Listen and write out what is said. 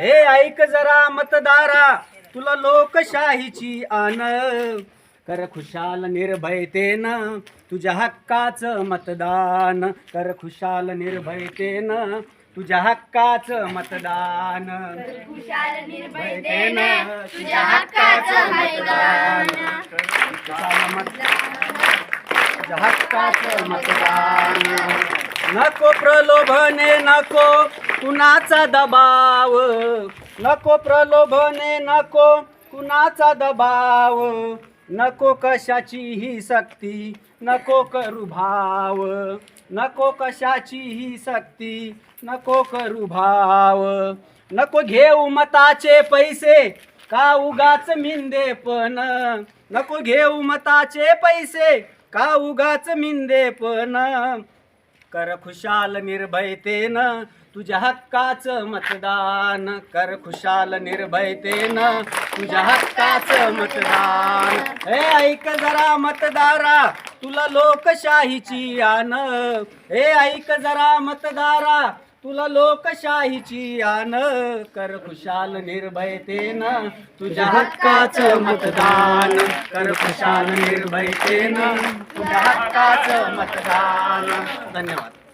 हे ऐक जरा मतदारा तुला लोकशाहीची आण. कर खुशाल निर्भयतेनं तुझ्या हक्काचं मतदान. कर खुशाल निर्भयतेनं तुझ्या हक्काचं मतदान. खुशाल निर्भयतेनं तुझ्या हक्काचं मतदान खुशाल मतदान. तुझ्या हक्काचं मतदान. नको प्रलोभने नको कुणाचा दबाव. नको प्रलोभने नको कुणाचा दबाव. नको कशाची ही सक्ती नको करू भाव. नको कशाचीही सक्ती नको करू भाव. नको घेऊ मताचे पैसे का उगाच मिंदे पण. नको घेऊ मताचे पैसे का उगाच मिंदे पण. कर खुशाल निर्भयतेनं तुझ्या हक्काचं मतदान. कर खुशाल निर्भयतेनं तुझ्या हक्काचं मतदान. हे ऐक जरा मतदारा तुला लोकशाहीची आन. हे ऐक जरा मतदारा तुला लोकशाहीची आन कर खुशाल निर्भयतेन तुझ्या हक्काचं मतदान कर खुशाल निर्भयतेन तुझ्या हक्काचं मतदान. धन्यवाद.